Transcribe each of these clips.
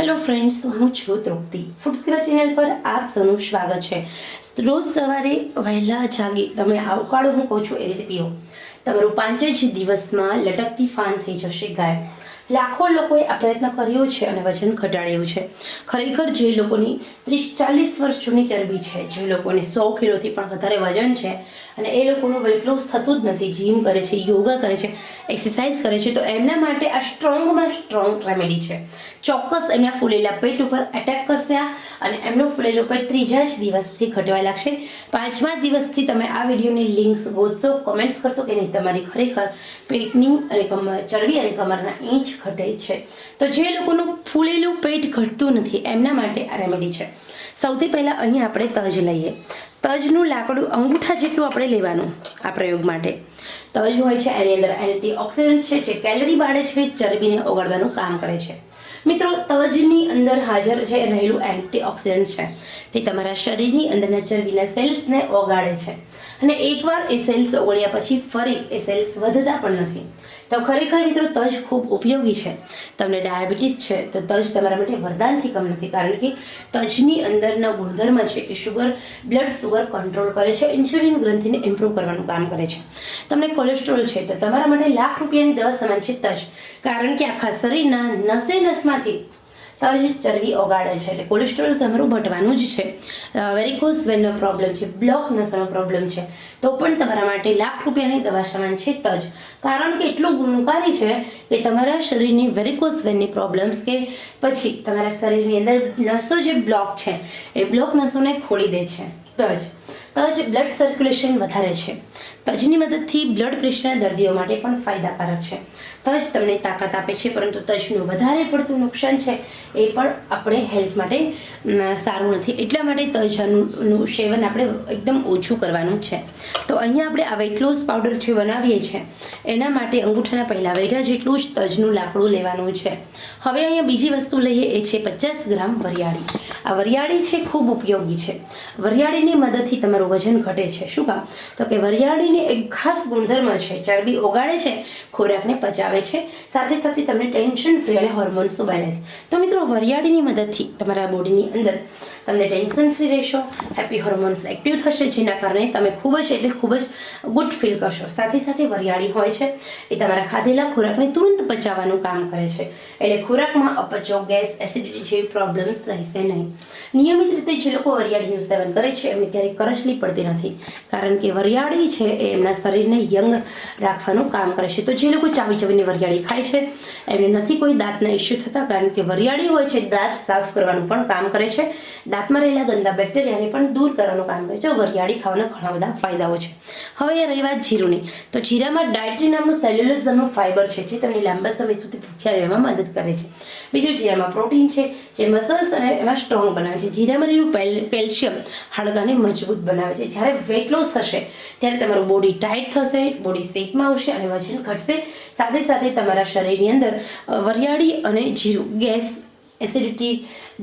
Hello friends હું છું તૃપ્તિ. Food સેવા ચેનલ પર આપ સૌનું સ્વાગત છે. રોજ સવારે વહેલા જાગી તમે આવકાળો હું કહું છું એ રીતે પીવો તમારું પાંચ જ દિવસમાં લટકતી ફાન થઈ જશે ગાય લાખો લોકોએ આ પ્રયત્ન કર્યો છે અને વજન ઘટાડ્યું છે. ખરેખર જે લોકોની ત્રીસ ચાલીસ વર્ષ જૂની ચરબી છે, જે લોકોને સો કિલોથી પણ વધારે વજન છે અને એ લોકોનું વેટ લોસ થતું જ નથી જીમ કરે છે યોગા કરે છે એક્સરસાઇઝ કરે છે, તો એમના માટે આ સ્ટ્રોંગમાં સ્ટ્રોંગ રેમેડી છે. ચોક્કસ એમના ફૂલેલા પેટ ઉપર એટેક અને એમનું ફૂલેલું પેટ ત્રીજા જ દિવસથી ઘટવા લાગશે પાંચમા દિવસથી તમે આ વિડીયોની લિંક્સ ગોતશો કોમેન્ટ્સ કરશો કે નહીં, તમારી ખરેખર પેટની અને કમર ચરબી અને કમરના ઇંચ ઘટે છે. તો જે લોકોનું ફૂલેલું પેટ ઘટતું નથી, એમના માટે આ રેમેડી છે. સૌથી પહેલાં અહીં આપણે તજ લઈએ. તજનું લાકડું અંગૂઠા જેટલું આપણે લેવાનું આ પ્રયોગ માટે. તજ હોય છે એની અંદર એન્ટી ઓક્સિડન્ટ્સ છે, જે કેલરી બાળે છે, ચરબીને ઓગાળવાનું કામ કરે છે. મિત્રો તજની અંદર હાજર છે રહેલું એન્ટીઓક્સિડન્ટ છે. તે તમારા શરીરની અંદરના ચરબીના સેલ્સને ઓગાળે છે. અને એકવાર એ સેલ્સ ઓગળ્યા પછી ફરી એ સેલ્સ વધતા પણ નથી. તો ખરેખર મિત્રો તજ ખૂબ ઉપયોગી છે. તમને ડાયાબિટીસ છે, તો તજ તમારા માટે વરદાનથી કમ નથી, કારણ કે તજની અંદરના ગુણધર્મ છે કે શુગર બ્લડ શુગર કંટ્રોલ કરે છે ઇન્સ્યુલિન ગ્રંથિને ઇમ્પ્રૂવ કરવાનું કામ કરે છે. તમને કોલેસ્ટ્રોલ છે, તો તમારા માટે લાખ રૂપિયાની દવા સમાન છે તજ, કારણ કે આખા શરીરના નસે નસમાંથી તજ ચરબી ઓગાળે છે, એટલે કોલેસ્ટ્રોલ તમારું ઘટવાનું જ છે. વેરિકોઝ વેનનો પ્રોબ્લેમ છે બ્લોક નસનો પ્રોબ્લેમ છે. તો પણ તમારા માટે લાખ રૂપિયાની દવા સમાન છે તજ. કારણ કે એટલું ગુણકારી છે કે તમારા શરીરની વેરિકોઝ વેનની પ્રોબ્લેમ્સ કે પછી તમારા શરીરની અંદર નસો જે બ્લોક છે, એ બ્લોક નસોને ખોલી દે છે. તજ. તજ બ્લડ સર્ક્યુલેશન વધારે છે. તજની મદદથી બ્લડ પ્રેશરના દર્દીઓ માટે પણ ફાયદાકારક છે. તજ તમને તાકાત આપે છે, પરંતુ તજનું વધારે પડતું નુકસાન છે એ પણ આપણે હેલ્થ માટે સારું નથી. એટલા માટે તજનું સેવન આપણે એકદમ ઓછું કરવાનું છે. તો અહીંયા આપણે આ વેટ લોસ પાવડર જે બનાવીએ છીએ, એના માટે અંગૂઠાના પહેલાં વેઢા જેટલું જ તજનું લાકડું લેવાનું છે. હવે અહીંયા બીજી વસ્તુ લઈએ, એ છે પચાસ ગ્રામ વરિયાળી. આ વરિયાળી છે, ખૂબ ઉપયોગી છે. વરિયાળીની મદદથી તમારું વજન ઘટે છે. શું કામ? તો કે વરિયાળીની એક ખાસ ગુણધર્મ છે. ચરબી ઓગાળે છે, ખોરાકને પચાવે છે. સાથે સાથે તમને ટેન્શન ફ્રી અને હોર્મોન્સનું બેલેન્સ તો મિત્રો, વરિયાળીની મદદથી તમારા બોડીની અંદર તમને ટેન્શન ફ્રી રહેશો હેપી હોર્મોન્સ એક્ટિવ થશે, જેના કારણે તમે ખૂબ જ એટલે ખૂબ જ ગુડ ફીલ કરશો. સાથે સાથે વરિયાળી હોય છે, એ તમારા ખાધેલા ખોરાકને તુરંત પચાવવાનું કામ કરે છે. એટલે ખોરાકમાં અપચો, ગેસ એસિડિટી જેવી પ્રોબ્લેમ્સ રહેશે નહીં. નિયમિત રીતે જે લોકો વરિયાળીનું સેવન કરે છે, એમને ક્યારેક ક્યારેય કરચલી પડતી નથી. કારણ કે વરિયાળી છે એ એમના શરીરને યંગ રાખવાનું કામ કરે છે. તો જે લોકો ચાવી ચાવીને વરિયાળી ખાય છે, એમને નથી કોઈ દાંતના ઇસ્યુ થતા, કારણ કે વરિયાળી હોય છે, દાંત સાફ કરવાનું પણ કામ કરે છે. દાંતમાં રહેલા ગંદા બેક્ટેરિયાને પણ દૂર કરવાનું કામ કરે છે. વરિયાળી ખાવાના ઘણા બધા ફાયદાઓ છે. હવે એ રહી વાત જીરુની. તો જીરામાં ડાયટ્રી નામનું સેલ્યુલસ નામનું ફાઇબર છે, જે તમને લાંબા સમય સુધી રહેવામાં મદદ કરે છે. બીજું જીરામાં પ્રોટીન છે, જે મસલ્સ અને એમાં સ્ટ્રોંગ બનાવે છે. જીરામાં રહેલું કેલ્શિયમ હાડકાને મજબૂત બનાવે છે. જ્યારે વેટ લોસ થશે, ત્યારે તમારું બોડી ટાઈટ થશે બોડી શેપમાં આવશે અને વજન ઘટશે. સાથે સાથે તમારા શરીરની અંદર વરિયાળી અને જીરું, ગેસ એસિડિટી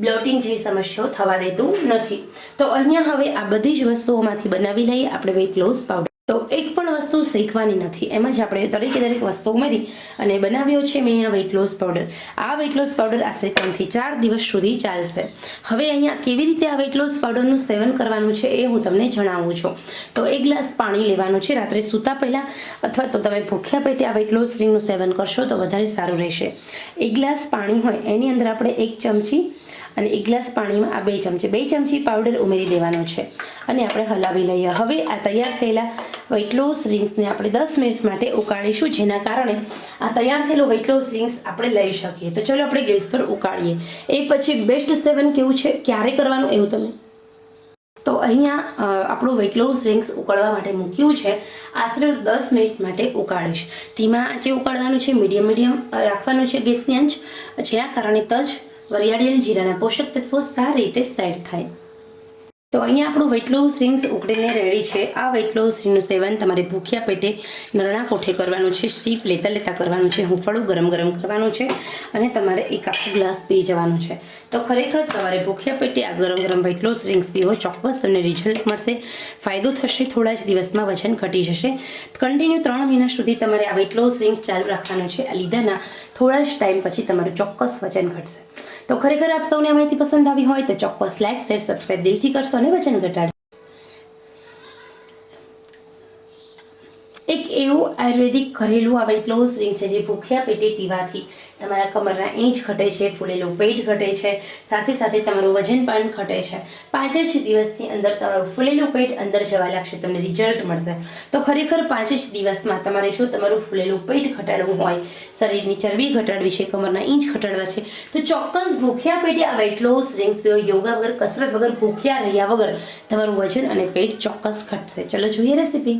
બ્લોટિંગ જેવી સમસ્યાઓ થવા દેતું નથી. તો અહીંયા હવે આ બધી જ વસ્તુઓમાંથી બનાવી લઈએ આપણે વેટ લોસ પાવડર તો એક પણ વસ્તુ શેકવાની નથી. એમ જ આપણે દરેકે દરેક વસ્તુ ઉમેરી અને બનાવ્યો છે મેં અહીંયા વેઇટ લોસ પાવડર આ વેઇટ લોસ પાવડર આશરે ત્રણથી ચાર દિવસ સુધી ચાલશે. હવે અહીંયા કેવી રીતે આ વેઇટ લોસ પાવડરનું સેવન કરવાનું છે એ હું તમને જણાવું છું. તો એક ગ્લાસ પાણી લેવાનું છે. રાત્રે સૂતા પહેલાં અથવા તો તમે ભૂખ્યા પેટે આ વેઇટ લોસ ડ્રિંકનું સેવન કરશો તો વધારે સારું રહેશે. એક ગ્લાસ પાણી હોય એની અંદર આપણે એક ચમચી અને એક ગ્લાસ પાણીમાં આ બે ચમચી બે ચમચી પાવડર ઉમેરી દેવાનો છે. અને આપણે હલાવી લઈએ. હવે આ તૈયાર થયેલા વેઇટ લોસ રિંગ્સને આપણે દસ મિનિટ માટે ઉકાળીશું, જેના કારણે આ તૈયાર થયેલું વેઇટ લોસ રિંગ્સ આપણે લઈ શકીએ. તો ચલો આપણે ગેસ પર ઉકાળીએ. એ પછી બેસ્ટ સેવન કેવું છે? ક્યારે કરવાનું એવું તમે? તો અહીંયા આપણું વેટ લોસ રિંગ્સ ઉકળવા માટે મૂક્યું છે. આશરે દસ મિનિટ માટે ઉકાળીશ. ધીમા આંચે ઉકાળવાનું છે મીડિયમ મીડિયમ રાખવાનું છે ગેસની આંચ, જેના કારણે તજ વરિયાળી જીરાના પોષક તત્વો સારી રીતે સેટ થાય. તો અહીંયા આપણું વેટ શ્રીંગ્સ ઉકળીને રેડી છે. આ વેટ શ્રીનું સેવન તમારે ભૂખ્યા પેટે નરણા કોઠે કરવાનું છે સીપ લેતા લેતા કરવાનું છે, હુંફળું ગરમ ગરમ કરવાનું છે અને તમારે એક આખો ગ્લાસ પી જવાનું છે. તો ખરેખર સવારે ભૂખ્યા પેટે આ ગરમ ગરમ વેટલો શ્રીંગ્સ પીવો, ચોક્કસ તમને રિઝલ્ટ મળશે. ફાયદો થશે થોડા જ દિવસમાં વજન ઘટી જશે. કન્ટિન્યુ ત્રણ મહિના સુધી તમારે આ વેટલો શ્રીંગ્સ ચાલુ રાખવાનું છે. આ લીધાના થોડા જ ટાઈમ પછી તમારું ચોક્કસ વજન ઘટશે. તો ખરેખર આપ સૌને આ માહિતી પસંદ આવી હોય તો ચોક્કસ લાઈક શેર સબસ્ક્રાઈબ દિલથી કરશો અને વજન ઘટાડશો. એક એવું આયુર્વેદિક ઘરેલું આ વેટ લોસ ડ્રિંક છે જે ભૂખ્યા પેટે પીવાથી તમારા કમરના ઈંચ ઘટે છે, ફૂલેલું પેટ ઘટે છે, સાથે સાથે તમારું વજન પણ ઘટે છે. પાંચ જ દિવસની અંદર તમારું ફૂલેલું પેટ અંદર જવા લાગશે તમને રિઝલ્ટ મળશે. તો ખરેખર પાંચ જ દિવસમાં તમારે જો તમારું ફૂલેલું પેટ ઘટાડવું હોય, શરીરની ચરબી ઘટાડવી છે, કમરના ઇંચ ઘટાડવા છે, તો ચોક્કસ ભૂખ્યા પેટે આ વેટ લોસ ડ્રિંક્સ પીઓ, યોગા વગર, કસરત વગર, ભૂખ્યા રહ્યા વગર તમારું વજન અને પેટ ચોક્કસ ઘટશે. ચલો જોઈએ રેસીપી